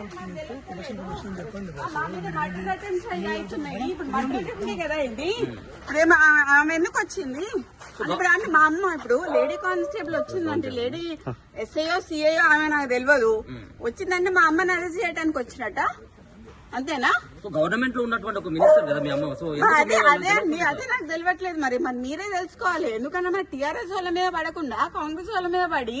ఇప్పుడు ఆమె ఎందుకు వచ్చింది? ఇప్పుడు అంటే మా అమ్మ ఇప్పుడు లేడీ కానిస్టేబుల్ వచ్చిందంటే లేడీ ఎస్ఐఓ సిఐఓ ఆమె నాకు తెలియదు వచ్చిందంటే మా అమ్మని అరెస్ట్ చేయడానికి వచ్చినట్ట? అంతేనా? గవర్నమెంట్లో ఉన్నటువంటి ఒక మినిస్టర్ కదా మీ అమ్మ. సో అదే అదే అండి అదే నాకు తెలియట్లేదు మరి. మరి మీరే తెలుసుకోవాలి. ఎందుకంటే మరి టీఆర్ఎస్ వాళ్ళ మీద పడకుండా కాంగ్రెస్ వాళ్ళ మీద పడి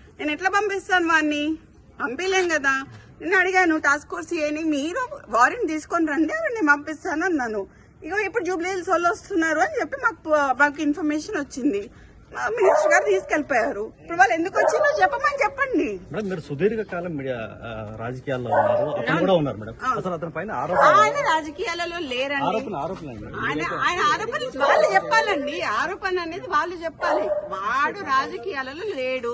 నేను ఎట్లా పంపిస్తాను వాడిని పంపించలేం కదా. నేను అడిగాను టాస్క్ ఫోర్స్ ఏని మీరు వారెంట్ తీసుకొని రండి నేను పంపిస్తాను అన్నాను. ఇగో ఇప్పుడు జూబ్లీ హిల్స్ వాళ్ళు వస్తున్నారు అని చెప్పి మాకు మాకు ఇన్ఫర్మేషన్ వచ్చింది. మినిస్టర్ గారు తీసుకెళ్ళిపోయారు ఇప్పుడు వాళ్ళు ఎందుకు వచ్చిందో చెప్పమని చెప్పండి. మేడం మీరు సుదీర్ఘ కాలం మీడియా రాజకీయాల్లో ఉన్నారు. అతను కూడా ఉన్నారు మేడం. అసలు అతని పైన ఆయన రాజకీయాలలో లేరండి. ఆరోపణ ఆరోపణ మేడం ఆయన ఆయన ఆరోపణ వాళ్ళు చెప్పాలండి. ఆరోపణ అనేది వాళ్ళు చెప్పాలి. వాడు రాజకీయాలలో లేడు.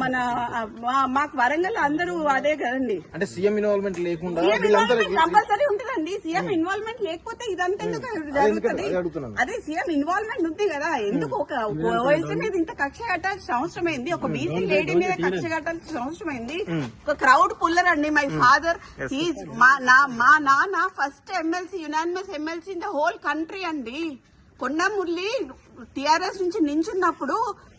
మన మాకు వరంగల్ అందరూ అదే కదండి. అంటే సీఎం ఇన్వాల్వ్మెంట్ లేకుండా కంపల్సరీ ఉంటుందండి. సీఎం ఇన్వాల్వ్మెంట్ లేకపోతే ఇదంతా ఎందుకు జరుగుతుంది? అదే సీఎం ఇన్వాల్వ్మెంట్ ఉంది కదా. ఎందుకు ఒక ఓఎస్సీ మీద ఇంత కక్ష కట్టాల్సిన అవసరం ఏంది? ఒక బీసీ లేడీ మీద కక్ష కట్టాల్సిన అవసరం ఏంది? ఒక క్రౌడ్ పుల్లర్ అండి మై ఫాదర్ మా నా మా నాన్న first MLC unanimous MLC in the whole country అండి. కొండమురళి టిఆర్ఎస్ నుంచి నించున్నప్పుడు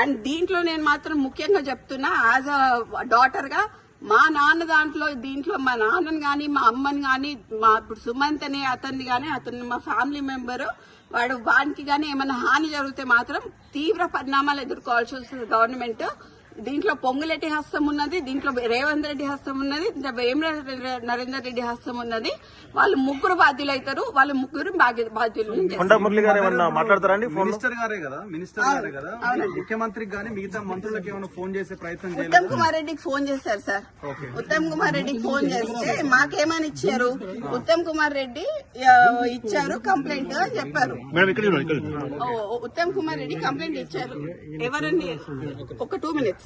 అండ్ దీంట్లో నేను మాత్రం ముఖ్యంగా చెప్తున్నా యాజ్ అ డాటర్గా మా నాన్న దాంట్లో దీంట్లో మా నాన్నని కానీ మా అమ్మని కానీ మా ఇప్పుడు సుమంత్ అనే అతన్ని కానీ అతను మా ఫ్యామిలీ మెంబరు వాడు వానికి కానీ ఏమైనా హాని జరిగితే మాత్రం తీవ్ర పరిణామాలు ఎదుర్కోవాల్సి వస్తుంది గవర్నమెంట్. దీంట్లో పొంగులెట్టి హస్తం ఉన్నది దీంట్లో రేవంత్ రెడ్డి హస్తం ఉన్నది నరేందర్ రెడ్డి హస్తం ఉన్నది. వాళ్ళు ముగ్గురు బాధ్యులు అవుతారు వాళ్ళు ముగ్గురు బాధ్య- బాధ్యులు మాట్లాడతారండి ఫోన్ మినిస్టర్ గారే కదా మినిస్టర్ గారే కదా. ముఖ్యమంత్రికి గానీ మిగతా మంత్రులకు ఏమైనా ఫోన్ చేసే ప్రయత్నం ఉత్తమ్ కుమార్ రెడ్డికి ఫోన్ చేశారు సార్. ఉత్తమ్ కుమార్ రెడ్డికి ఫోన్ చేస్తే మాకేమని ఇచ్చారు? ఉత్తమ్ కుమార్ రెడ్డి ఇచ్చారు కంప్లైంట్ అని చెప్పారు. ఉత్తమ్ కుమార్ రెడ్డి కంప్లైంట్ ఇచ్చారు. ఎవరండి? ఒక టూ మినిట్స్.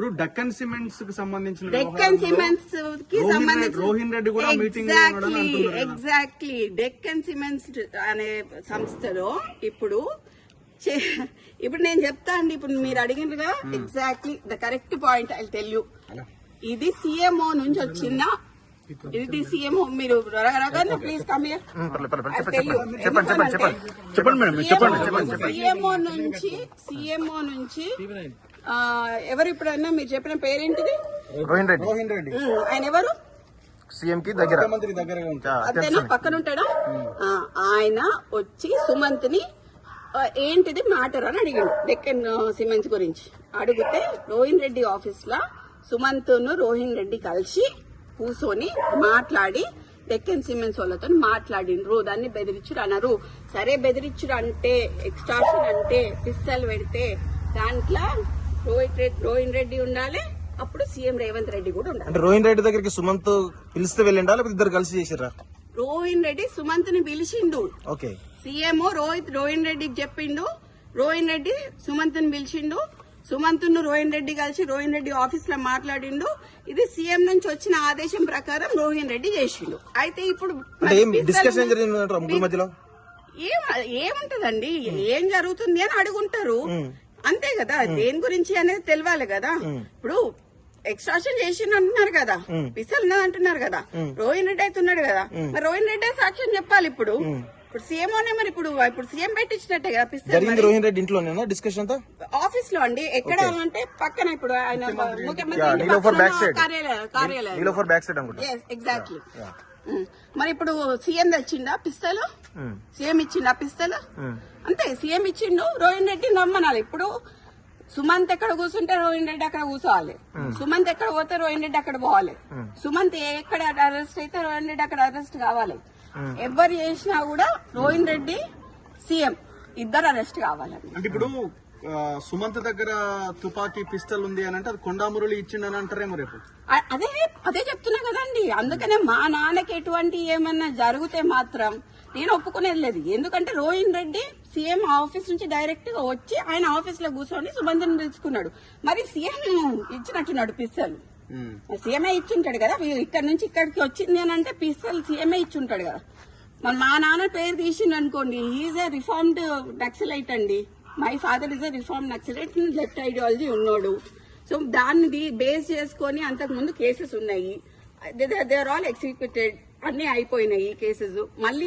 ఇప్పుడు డక్కన్ సిమెంట్స్కి సంబంధించిన డెక్కన్ సిమెంట్స్కి సంబంధించి రోహిన్ రెడ్డి కూడా meeting exactly. Exactly Deccan cements అనే సంస్థలో ఇప్పుడు చే- ఇప్పుడు నేను చెప్తా అండి ఇప్పుడు మీరు అడిగినగా exactly the correct point I tell you ఇది సిఎంఓ నుంచి వచ్చిన ఇది సిఎంఓ మీరు రగరగా ప్లీజ్ కమ్ హియర్ చెప్పండి. చెప్పండి సిఎంఓ నుంచి సిఎంఓ నుంచి ఎవరు ఇప్పుడన్నా మీరు చెప్పిన పేరేంటిది? రోహిన్ రెడ్డి. రోహిన్ రెడ్డి. ఆయన ఎవరు? సీఎం కి దగ్గర. ముఖ్యమంత్రి దగ్గరగా పక్కన ఉంటాడా ఆయన వచ్చి సుమంత్ని ఏంటిది మ్యాటర్ అని అడిగాడు. డెక్కన్ సిమెంట్స్ గురించి. అడిగితే రోహిన్ రెడ్డి ఆఫీస్లో సుమంత్ను రోహిన్ రెడ్డి కలిసి కూర్చొని మాట్లాడి డెక్కన్ సిమెంట్స్ వాళ్ళతో మాట్లాడిండ్రు. దాన్ని బెదిరించుడు అన్నారు. సరే బెదిరించుడు అంటే ఎక్స్ట్రాషన్ అంటే పిస్తల్ పెడితే దాంట్లో రోహిత్ రెడ్డి రోహిన్ రెడ్డి ఉండాలి. అప్పుడు సీఎం రేవంత్ రెడ్డి కూడా ఉండాలి. అంటే రోహిన్ రెడ్డి దగ్గరికి సుమంత్ పిలిస్తే వెళ్ళిండా? లేకపోతే ఇద్దరు కలిసి చేసిర్రా? రోహిన్ రెడ్డి సుమంత్ని పిలిచిండు. ఓకే. సీఎం రోహిత్ రోహిన్ రెడ్డికి చెప్పిండు. రోహిన్ రెడ్డి సుమంత్ని పిలిచిండు. సుమంత్ను రోహిన్ రెడ్డి కలిసి రోహిన్ రెడ్డి ఆఫీస్లో మాట్లాడిండు. ఇది సీఎం నుంచి వచ్చిన ఆదేశం ప్రకారం రోహిన్ రెడ్డి చేసిండు. అయితే ఇప్పుడు ఏం ఏముంటదండి? ఏం జరుగుతుంది అని అడుగుంటారు. అంతే కదా దేని గురించి అనేది తెలియాలి కదా. ఇప్పుడు ఎక్స్ట్రాషన్ చేసిండు అంటున్నారు కదా పిసల్ ఉన్నది అంటున్నారు కదా రోహిన్ రెడ్డి అయితే ఉన్నాడు కదా మరి రోహిన్ రెడ్డి సాక్ష్యం చెప్పాలి ఇప్పుడు? ఇప్పుడు సీఎం అనే మరి ఇప్పుడు ఇప్పుడు సీఎం పెట్టించినట్టే కదా పిస్తల్ జరిగింది రోహిన్ రెడ్డి ఇంట్లోనేనా డిస్కషన్ అంతా? ఆఫీస్లో అండి. ఎక్కడ అంటే పక్కన ఇప్పుడు ఆయన ముఖ్యమంత్రి. కార్యాలయం కార్యాలయం. ఎగ్జాక్ట్లీ మరి ఇప్పుడు సీఎం తెచ్చిండా పిస్తలు. సీఎం ఇచ్చిండా పిస్తలు? అంతే సీఎం ఇచ్చిండు రోహిన్ రెడ్డి నమ్మనాలి ఇప్పుడు సుమంత్ ఎక్కడ కూర్చుంటే రోహిన్ రెడ్డి అక్కడ కూర్చోవాలి. సుమంత్ ఎక్కడ పోతే రోహిన్ రెడ్డి అక్కడ పోవాలి. సుమంత్ ఎక్కడ అరెస్ట్ అయితే రోహిన్ రెడ్డి అక్కడ అరెస్ట్ కావాలి. ఎవరు చేసినా కూడా రోహిన్ రెడ్డి సీఎం. ఇద్దరు అరెస్ట్ కావాలండి. అంటే ఇప్పుడు సుమంత్ దగ్గర తుపాకీ పిస్టల్ ఉంది అని అంటే అది కొండామురళి ఇచ్చిండని అంటారేమో రేపు. అదే అదే చెప్తున్నా కదండి. అందుకనే మా నాన్నకి ఎటువంటి ఏమన్నా జరిగితే మాత్రం నేను ఒప్పుకునేది లేదు. ఎందుకంటే రోహిన్ రెడ్డి సీఎం ఆఫీస్ నుంచి డైరెక్ట్గా వచ్చి ఆయన ఆఫీస్లో కూర్చొని సుబంధన్ పిలుచుకున్నాడు. మరి సీఎం ఇచ్చినట్టున్నాడు పిస్తలు ఉమ్. సీఎంఏ ఇచ్చుంటాడు కదా. ఇక్కడ నుంచి ఇక్కడికి వచ్చింది అని అంటే పిస్తల్ సీఎంఏ ఇచ్చుంటాడు కదా. మరి మా నాన్న పేరు తీసిండు అనుకోండి. ఈజ్ ఏ రిఫార్మ్డ్ నక్సలైట్ అండి. My father is a reform Naxalite left ideology ఉన్నాడు. సో దాన్ని బేస్ చేసుకొని అంతకు ముందు కేసెస్ ఉన్నాయి. దే ఆర్ ఆల్ ఎగ్జిక్యూటెడ్ అన్ని అయిపోయినాయి ఈ కేసెస్ మళ్ళీ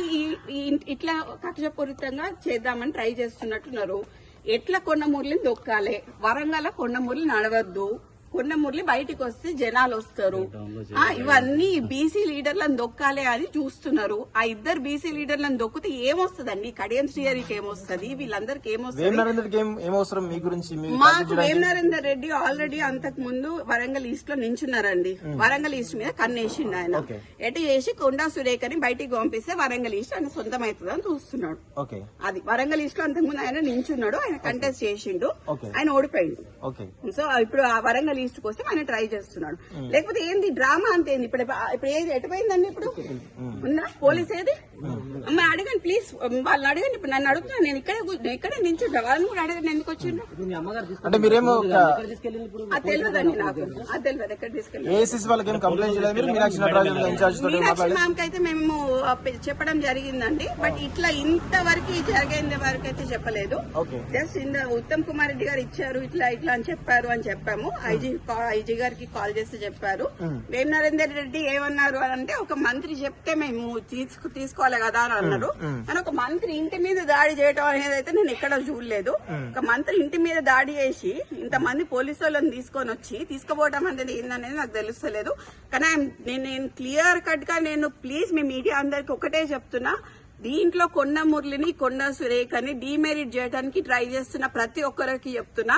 ఈ- ఇట్లా కక్షపూరితంగా చేద్దామని ట్రై చేస్తున్నట్టున్నారు. ఎట్లా కొండ దొక్కాలి? వరంగల్ కొండమూర్లు నడవద్దు. కొండ మురళి బయటికి వస్తే జనాలు వస్తారు ఆ, ఇవన్నీ బీసీ లీడర్లను దొక్కాలి అని చూస్తున్నారు. ఆ ఇద్దరు బీసీ లీడర్లను దొక్కితే ఏమొస్తుందండి? కడియం శ్రీహరికి ఏమొస్తుంది వీళ్ళందరికి ఏమొస్తుంది మాకు వేమనరేందర్ రెడ్డి ఆల్రెడీ అంతకు ముందు వరంగల్ ఈస్ట్లో నించున్నారండి. వరంగల్ ఈస్ట్ మీద కన్నేసిండు ఆయన. ఎటు చేసి కొండా సురేఖని బయటికి పంపిస్తే వరంగల్ ఈస్ట్ ఆయన సొంతం అవుతుందని చూస్తున్నాడు. ఓకే. అది వరంగల్ ఈస్ట్లో అంతకు ముందు ఆయన నించున్నాడు. ఆయన కంటెస్ట్ చేసిండు. ఆయన ఓడిపోయిండు. ఓకే. సో ఇప్పుడు ఆ వరంగల్ ఈస్ట్ కోసం ఆయన ట్రై చేస్తున్నాడు. లేకపోతే ఏంది డ్రామా అంతేంది ఇప్పుడు ఇప్పుడు ఏది ఎటుపోయిందండి ఇప్పుడు? ఉందా? పోలీస్ ఏది? అమ్మ అడగండి ప్లీజ్. వాళ్ళని అడగండి. ఇప్పుడు నన్ను అడుగుతున్నాను నేను ఇక్కడే ఇక్కడే నించుంటా వాళ్ళని కూడా అడగండి ఎందుకు వచ్చిండ్రు? ఇప్పుడు మీ అమ్మగారు అంటే మీరేమో అది తెలియదండి నాకు. అది తెలియదు. ఎక్కడ తీసుకెళ్ళి మ్యామ్ అయితే మేము చెప్పడం జరిగిందండి. బట్ ఇట్లా ఇంతవరకు జరిగేంత వరకు అయితే చెప్పలేదు. ఓకే. జస్ట్ ఇంద ఉత్తమ్ కుమార్ రెడ్డి గారు ఇచ్చారు ఇట్లా ఇట్లా అని చెప్పారు అని చెప్పాము. ఐజీ ఐజీ గారికి కాల్ చేసి చెప్పారు. వేమ నరేందర్ రెడ్డి ఏమన్నారు? అని అంటే ఒక మంత్రి చెప్తే మేము తీసుకు తీసుకోవాలి కదా అని అన్నారు. కానీ ఒక మంత్రి ఇంటి మీద దాడి చేయడం అనేది అయితే నేను ఎక్కడ చూడలేదు. ఒక మంత్రి ఇంటి మీద దాడి చేసి ఇంతమంది పోలీసు వాళ్ళని తీసుకొని వచ్చి తీసుకుపోవడం అనేది ఏందనేది నాకు తెలుస్తలేదు. కానీ నేను నేను క్లియర్ కట్గా నేను ప్లీజ్ మీ మీడియా అందరికి ఒకటే చెప్తున్నా. దీంట్లో కొండ మురళిని కొండ సురేఖని డిమెరిట్ చేయడానికి ట్రై చేస్తున్న ప్రతి ఒక్కరికి చెప్తున్నా.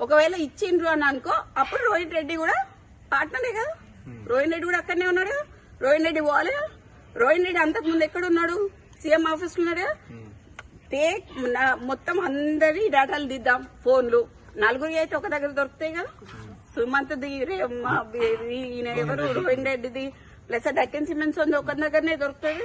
ఒకవేళ ఇచ్చిండ్రు అని అనుకో అప్పుడు రోహిత్ రెడ్డి కూడా పార్ట్నరే కదా. రోహిత్ రెడ్డి కూడా అక్కడనే ఉన్నాడు రోహిత్ రెడ్డి కదా. రోహిత్ రెడ్డి అంతకు ముందు ఎక్కడ ఉన్నాడు? సీఎం ఆఫీస్లో ఉన్నాడు టేక్ నా- మొత్తం అందరి డేటాలు దిద్దాం ఫోన్లు. నలుగురి అయితే ఒక దగ్గర దొరుకుతాయి కదా. సుమంత్ ది రే- మా బి- ఈయన ఎవరు? రోహిన్ రెడ్డిది. ప్లస్ డక్కన్ సిమెంట్స్ ఉంది ఒక దగ్గరనే దొరుకుతుంది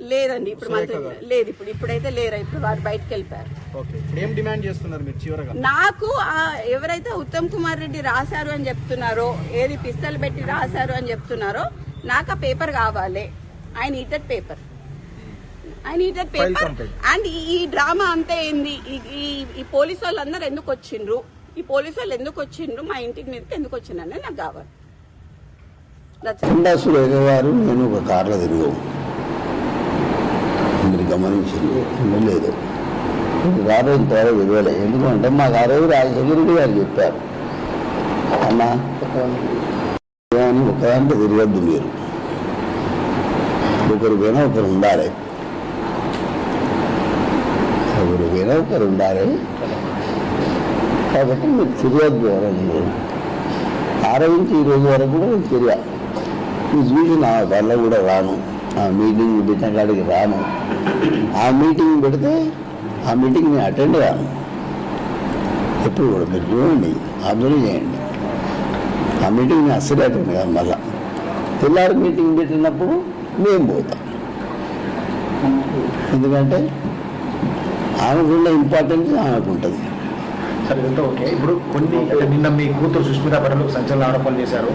లేదండి ఇప్పుడు మంత్రి లేదు ఇప్పుడు ఇప్పుడైతే లేరా ఇప్పుడు వారు బయటకు వెళ్ళిపోయారు. ఏం డిమాండ్ చేస్తున్నారు మీరు చివరగా? నాకు ఎవరైతే ఉత్తమ్ కుమార్ రెడ్డి రాశారు అని చెప్తున్నారో ఏది పిస్తల్ పెట్టి రాశారు అని చెప్తున్నారో నాకు ఆ పేపర్ కావాలి. ఆయన ఈటెడ్ పేపర్. ఆయన ఈటెడ్ పేపర్. అండ్ ఈ డ్రామా అంతా ఏంది? ఈ- పోలీసు వాళ్ళందరూ ఎందుకు వచ్చిండ్రు? ఈ పోలీసు వాళ్ళు ఎందుకు వచ్చిండ్రు? మా ఇంటికి మీదకి ఎందుకు వచ్చిండ్రు అనేది నాకు కావాలి. గారు నేను ఒక కార్లో తిరిగాం. మీరు గమనించింది లేదు ఒక కారు ఇంతవరకు తిరగలే ఎందుకంటే మాకు ఆ రోజు రాజశేఖర రెడ్డి గారు చెప్పారు అన్న అని ఒక దాంట్లో తిరగద్దు మీరు ఒకరు పోయినా ఒకరు ఉండాలి ఒకరు పోయినా ఒకరు ఉండాలి కాబట్టి మీరు తిరగద్దు ఎవరన్నా ఆ రోజు నుంచి ఈ రోజు వరకు కూడా నేను తిరిగా ఇది చూసి నా వల్ల కూడా రాను ఆ మీటింగ్ పెట్టిన కాడికి రాను ఆ మీటింగ్ పెడితే ఆ మీటింగ్ నేను అటెండ్ కాను ఎప్పుడు కూడా మీరు చూడండి అబ్జర్వ్ చేయండి. ఆ మీటింగ్ నేను అస్సలు అటెండ్ కాను మళ్ళా. తెల్లారి మీటింగ్ పెట్టినప్పుడు మేము పోతాం. ఎందుకంటే ఆమెకున్న ఇంపార్టెన్స్ ఆమెకు ఉంటుంది. సరే ఇదంతా ఓకే. ఇప్పుడు కొన్ని నిన్న మీ కూతురు సుష్మిత పటేల్ సంచలన ఆరోపణలు చేశారు.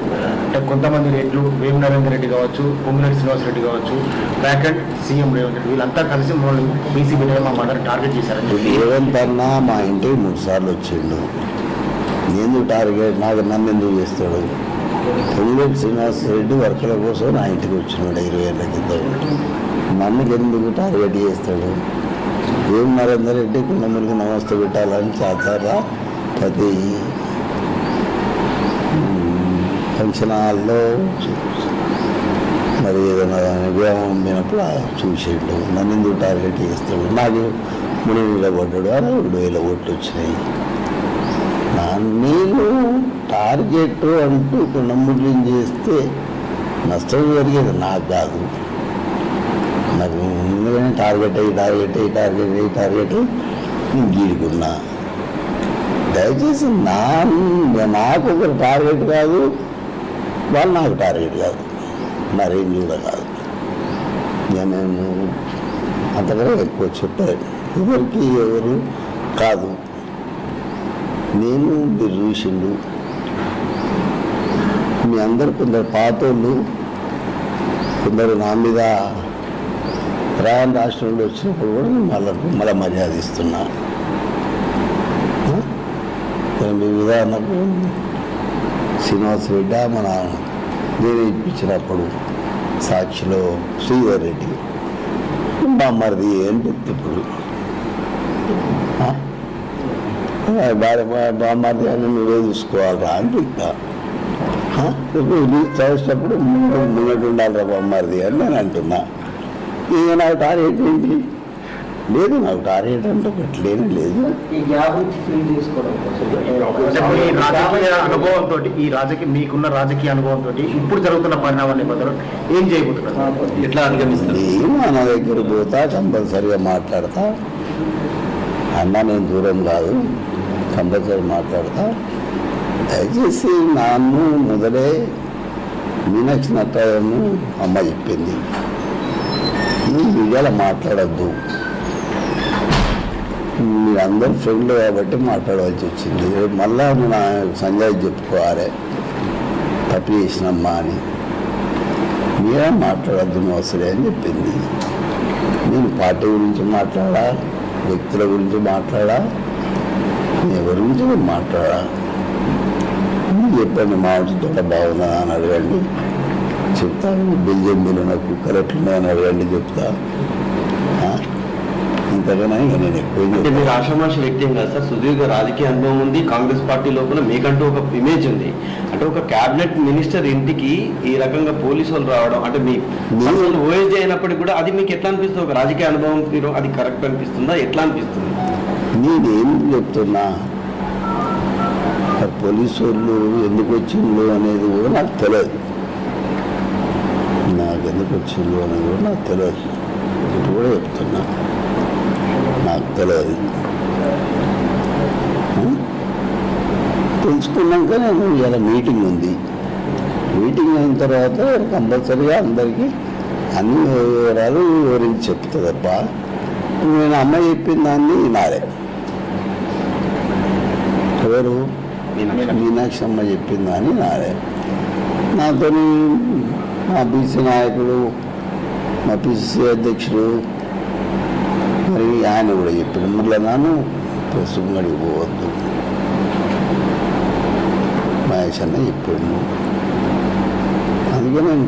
అంటే కొంతమంది రెడ్లు వేము నరేందర్ రెడ్డి కావచ్చు పొంగులేటి శ్రీనివాస్ రెడ్డి కావచ్చు బ్రాకెట్ సీఎం రేవంత్ రెడ్డి వీళ్ళంతా కలిసి మమ్మల్ని బీసీ పెట్టడం మా మదర్ టార్గెట్ చేశారు రేవంత్ అన్న మా ఇంటికి మూడు సార్లు వచ్చిండు. ఎందుకు టార్గెట్ నాకు నన్ను ఎందుకు చేస్తాడు? పొంగులేటి శ్రీనివాస్ రెడ్డి వర్కుల కోసం నా ఇంటికి వచ్చినాడు ఇరవై ఏళ్ళ క్రితం. నన్ను ఎందుకు టార్గెట్ చేస్తాడు? ఏం నరేందర్ రెడ్డి కుండమురికి నమస్తే పెట్టాలని చేస్తారా? ప్రతి ఫంక్షన్ హాల్లో మరి ఏదైనా వివాహం పోయినప్పుడు ఆ నన్ను ఎందుకు టార్గెట్ చేస్తాడు? నాకు మూడు వేల పడ్డాడు అని రెండు వేల ఓట్లు వచ్చినాయి. నా నేను టార్గెట్ అంటూ నమ్ముడ్యం చేస్తే నష్టం జరిగేది నాకు కాదు. నాకు ముందుగానే టార్గెట్ అయ్యి టార్గెట్ అయ్యి టార్గెట్ అయ్యి టార్గెట్ నేను గీడుకున్నా దయచేసి నా నాకు ఒకరు టార్గెట్ కాదు వాళ్ళు నాకు టార్గెట్ కాదు. నా రేంజ్ కూడా కాదు. ఇక నేను అంతకన్నా ఎక్కువ చెప్పాను ఎవరికి ఎవరు కాదు. నేను మీరు చూసిండు. మీ అందరు కొందరు పాతోళ్ళు కొందరు నా మీద ప్రయాణ రాష్ట్రంలో వచ్చినప్పుడు కూడా మళ్ళీ వాళ్ళకు మళ్ళీ మర్యాద ఇస్తున్నా. ఉదాహరణకు శ్రీనివాస్ రెడ్డి మన నేను ఇప్పించినప్పుడు సాక్షిలో శ్రీధర్ రెడ్డి. బామ్మరిది అని చెప్తే ఇప్పుడు భార్య బా- బామ్మరిది అని నువ్వే చూసుకోవాలరా అంటే ఇంకా. ఆ? ఇప్పుడు చదివేటప్పుడు ఉండాలిరా బామ్మరిది అని నేను అంటున్నా. ఇక నాకు టార్గెట్ ఏంటి లేదు నాకు టార్గెట్ అంటే ఒకటి లేని లేదు. అంటే మీ రాజకీయ అనుభవంతో ఈ రాజకీయ మీకున్న రాజకీయ అనుభవంతో ఇప్పుడు జరుగుతున్న నేపథ్యంలో ఏం చేయబోతున్నారు? ఎట్లా అధిగమిస్తారు నేను అన్న దగ్గర పోతా కంపల్సరిగా మాట్లాడతా. అన్న నేను దూరం కాదు. కంపల్సరీ మాట్లాడతా. దయచేసి నన్ను మొదలే మీనాక్షి నట్టాయను అమ్మ చెప్పింది. ఈ మీడియాలో మాట్లాడద్దు. మీరందరూ ఫ్రెండ్లు కాబట్టి మాట్లాడవలసి వచ్చింది. మళ్ళా నా సంజయ్ చెప్పుకోవాలి. తప్పు చేసినమ్మా అని. మీరే మాట్లాడద్దు నువ్వు అని చెప్పింది. నేను పార్టీ గురించి మాట్లాడా? వ్యక్తుల గురించి మాట్లాడా? ఎవరి గురించి మాట్లాడా? చెప్పండి మా తోట బాగుందా అని అడగండి. చెప్తాను బిల్జం బిల్లున కుక్కలు ఎట్లున్నాయని అడగండి చెప్తా? ఇంతకన్నా ఇంకా నేను ఎక్కువ. మీరు ఆషామాషి వ్యక్తి ఏం కాదు సార్. సుదీర్ఘ రాజకీయ అనుభవం ఉంది. కాంగ్రెస్ పార్టీ లోపల మీకంటూ ఒక ఇమేజ్ ఉంది. అంటే ఒక కేబినెట్ మినిస్టర్ ఇంటికి ఈ రకంగా పోలీసు వాళ్ళు రావడం అంటే మీ మీరు- ఓఎస్డీ అయినప్పటికీ కూడా అది మీకు ఎట్లా అనిపిస్తుంది? ఒక రాజకీయ అనుభవం తీరు అది కరెక్ట్ అనిపిస్తుందా? ఎట్లా అనిపిస్తుంది? నేనేం చెప్తున్నా? మరి పోలీసు వాళ్ళు ఎందుకు వచ్చిండ్రు అనేది కూడా నాకు తెలియదు. నాకు ఎందుకు వచ్చిండ్రు కూడా నాకు తెలియదు ఇది కూడా చెప్తున్నా నాకు తెలియదు తెలుసుకున్నాక నేను ఇలా మీటింగ్ ఉంది మీటింగ్ అయిన తర్వాత కంపల్సరీగా అందరికీ అన్ని వివరాలు వివరించి చెప్తా తప్ప నేను అమ్మ చెప్పిన దాన్ని నారే ఎవరు మీనాక్షి అమ్మ చెప్పిన దాన్ని నారే నాతో మా బీసీ నాయకుడు మా పిసిసి అధ్యక్షుడు మరి ఆయన కూడా చెప్పిన మళ్ళీ నన్ను ప్రస్తుతం అడిగిపోవద్దు మహేష్ అన్న చెప్పిండు. అందుకే నేను